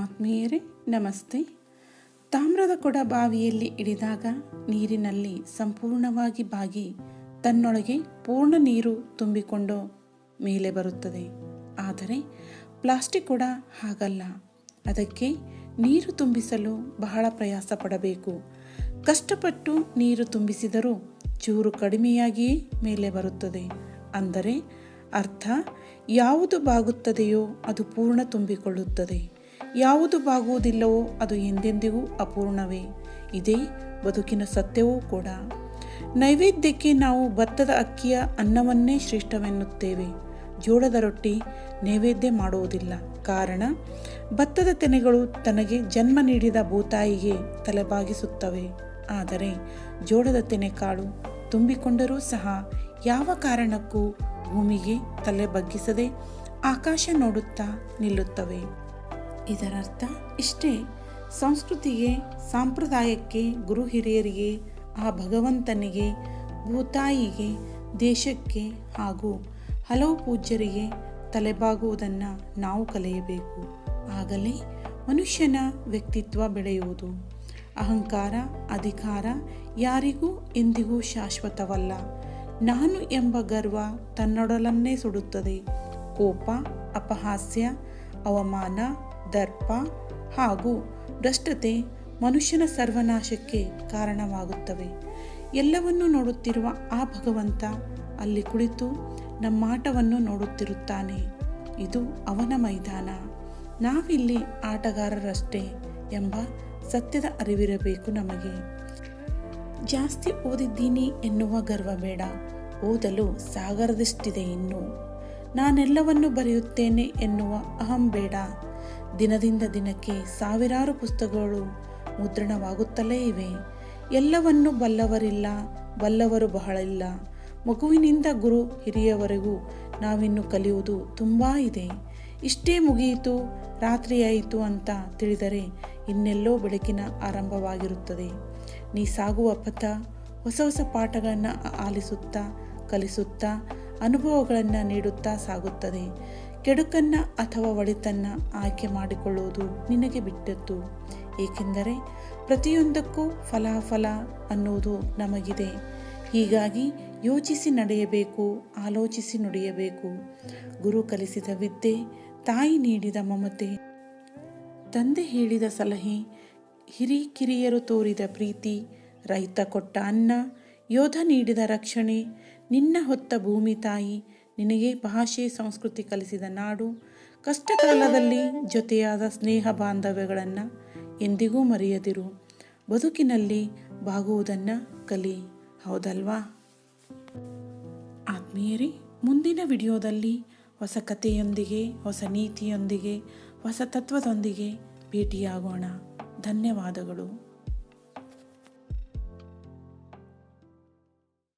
ಆತ್ಮೀಯರೇ, ನಮಸ್ತೆ. ತಾಮ್ರದ ಕೊಡ ಬಾವಿಯಲ್ಲಿ ಇಳಿದಾಗ ನೀರಿನಲ್ಲಿ ಸಂಪೂರ್ಣವಾಗಿ ಬಾಗಿ, ತನ್ನೊಳಗೆ ಪೂರ್ಣ ನೀರು ತುಂಬಿಕೊಂಡು ಮೇಲೆ ಬರುತ್ತದೆ. ಆದರೆ ಪ್ಲಾಸ್ಟಿಕ್ ಕೊಡ ಹಾಗಲ್ಲ. ಅದಕ್ಕೆ ನೀರು ತುಂಬಿಸಲು ಬಹಳ ಪ್ರಯಾಸ ಪಡಬೇಕು ಕಷ್ಟಪಟ್ಟು ನೀರು ತುಂಬಿಸಿದರೂ ಚೂರು ಕಡಿಮೆಯಾಗಿಯೇ ಮೇಲೆ ಬರುತ್ತದೆ. ಅಂದರೆ ಅರ್ಥ, ಯಾವುದು ಬಾಗುತ್ತದೆಯೋ ಅದು ಪೂರ್ಣ ತುಂಬಿಕೊಳ್ಳುತ್ತದೆ. ಯಾವುದು ಬಾಗುವುದಿಲ್ಲವೋ ಅದು ಎಂದೆಂದಿಗೂ ಅಪೂರ್ಣವೇ. ಇದೇ ಬದುಕಿನ ಸತ್ಯವೂ ಕೂಡ. ನೈವೇದ್ಯಕ್ಕೆ ನಾವು ಭತ್ತದ ಅಕ್ಕಿಯ ಅನ್ನವನ್ನೇ ಶ್ರೇಷ್ಠವೆನ್ನುತ್ತೇವೆ. ಜೋಳದ ರೊಟ್ಟಿ ನೈವೇದ್ಯ ಮಾಡುವುದಿಲ್ಲ. ಕಾರಣ, ಭತ್ತದ ತೆನೆಗಳು ತನಗೆ ಜನ್ಮ ನೀಡಿದ ಭೂತಾಯಿಗೆ ತಲೆಬಾಗಿಸುತ್ತವೆ. ಆದರೆ, ಜೋಳದ ತೆನೆ ಕಾಳು ತುಂಬಿಕೊಂಡರೂ ಸಹ ಯಾವ ಕಾರಣಕ್ಕೂ ಭೂಮಿಗೆ ತಲೆ ಬಗ್ಗಿಸದೆ ಆಕಾಶ ನೋಡುತ್ತಾ ನಿಲ್ಲುತ್ತವೆ. ಇದರರ್ಥ ಇಷ್ಟೇ, ಸಂಸ್ಕೃತಿಗೆ, ಸಂಪ್ರದಾಯಕ್ಕೆ ಗುರು ಹಿರಿಯರಿಗೆ, ಆ ಭಗವಂತನಿಗೆ, ಭೂತಾಯಿಗೆ, ದೇಶಕ್ಕೆ ಹಾಗೂ ಹಲವು ಪೂಜ್ಯರಿಗೆ ತಲೆಬಾಗುವುದನ್ನು ನಾವು ಕಲಿಯಬೇಕು. ಆಗಲೇ ಮನುಷ್ಯನ ವ್ಯಕ್ತಿತ್ವ ಬೆಳೆಯುವುದು. ಅಹಂಕಾರ, ಅಧಿಕಾರ ಯಾರಿಗೂ ಎಂದಿಗೂ ಶಾಶ್ವತವಲ್ಲ. ನಾನು ಎಂಬ ಗರ್ವ ತನ್ನೊಡಲನ್ನೇ ಸುಡುತ್ತದೆ. ಕೋಪ, ಅಪಹಾಸ್ಯ, ಅವಮಾನ ದರ್ಪ ಹಾಗೂ ಭ್ರಷ್ಟತೆ ಮನುಷ್ಯನ ಸರ್ವನಾಶಕ್ಕೆ ಕಾರಣವಾಗುತ್ತವೆ. ಎಲ್ಲವನ್ನೂ ನೋಡುತ್ತಿರುವ ಆ ಭಗವಂತ ಅಲ್ಲಿ ಕುಳಿತು ನಮ್ಮಾಟವನ್ನು ನೋಡುತ್ತಿರುತ್ತಾನೆ. ಇದು ಅವನ ಮೈದಾನ. ನಾವಿಲ್ಲಿ ಆಟಗಾರರಷ್ಟೇ ಎಂಬ ಸತ್ಯದ ಅರಿವಿರಬೇಕು ನಮಗೆ. ಜಾಸ್ತಿ ಓದಿದ್ದೀನಿ ಎನ್ನುವ ಗರ್ವ ಬೇಡ. ಓದಲು ಸಾಗರದಷ್ಟಿದೆ ಇನ್ನು. ನಾನೆಲ್ಲವನ್ನು ಬರೆಯುತ್ತೇನೆ ಎನ್ನುವ ಅಹಂ ಬೇಡ. ದಿನದಿಂದ ದಿನಕ್ಕೆ ಸಾವಿರಾರು ಪುಸ್ತಕಗಳು ಮುದ್ರಣವಾಗುತ್ತಲೇ ಇವೆ. ಎಲ್ಲವನ್ನು ಬಲ್ಲವರಿಲ್ಲ, ಬಲ್ಲವರು ಬಹಳ ಇಲ್ಲ ಮಗುವಿನಿಂದ ಗುರು ಹಿರಿಯವರೆಗೂ ನಾವಿನ್ನು ಕಲಿಯುವುದು ತುಂಬ ಇದೆ. ಇಷ್ಟೇ ಮುಗಿಯಿತು ರಾತ್ರಿಯಾಯಿತು ಅಂತ ತಿಳಿದರೆ ಇನ್ನೆಲ್ಲೋ ಬೆಳಕಿನ ಆರಂಭವಾಗಿರುತ್ತದೆ. ನೀ ಸಾಗುವ ಪಥ, ಹೊಸ ಹೊಸ ಪಾಠಗಳನ್ನು ಆಲಿಸುತ್ತಾ, ಕಲಿಸುತ್ತಾ, ಅನುಭವಗಳನ್ನು ನೀಡುತ್ತಾ ಸಾಗುತ್ತದೆ. ಕೆಡುಕನ್ನು ಅಥವಾ ಒಳಿತನ್ನು ಆಯ್ಕೆ ಮಾಡಿಕೊಳ್ಳುವುದು ನಿನಗೆ ಬಿಟ್ಟದ್ದು. ಏಕೆಂದರೆ ಪ್ರತಿಯೊಂದಕ್ಕೂ ಫಲಾಫಲ ಅನ್ನುವುದು ನಮಗಿದೆ. ಹೀಗಾಗಿ ಯೋಚಿಸಿ ನಡೆಯಬೇಕು, ಆಲೋಚಿಸಿ ನುಡಿಯಬೇಕು. ಗುರು ಕಲಿಸಿದ ವಿದ್ಯೆ, ತಾಯಿ ನೀಡಿದ ಮಮತೆ. ತಂದೆ ಹೇಳಿದ ಸಲಹೆ, ಹಿರಿ ಕಿರಿಯರು ತೋರಿದ ಪ್ರೀತಿ. ರೈತ ಕೊಟ್ಟ ಅನ್ನ, ಯೋಧ ನೀಡಿದ ರಕ್ಷಣೆ. ನಿನ್ನ ಹೊತ್ತ ಭೂಮಿ ತಾಯಿ ನಿನಗೆ ಭಾಷೆ, ಸಂಸ್ಕೃತಿ ಕಲಿಸಿದ ನಾಡು, ಕಷ್ಟಕಾಲದಲ್ಲಿ ಜೊತೆಯಾದ ಸ್ನೇಹ ಬಾಂಧವ್ಯಗಳನ್ನು ಎಂದಿಗೂ ಮರೆಯದಿರು. ಬದುಕಿನಲ್ಲಿ ಬಾಗುವುದನ್ನು ಕಲಿ. ಹೌದಲ್ವಾ? ಆತ್ಮೀಯರಿ, ಮುಂದಿನ ವಿಡಿಯೋದಲ್ಲಿ ಹೊಸ ಕಥೆಯೊಂದಿಗೆ, ಹೊಸ ನೀತಿಯೊಂದಿಗೆ, ಹೊಸ ತತ್ವದೊಂದಿಗೆ ಭೇಟಿಯಾಗೋಣ. ಧನ್ಯವಾದಗಳು.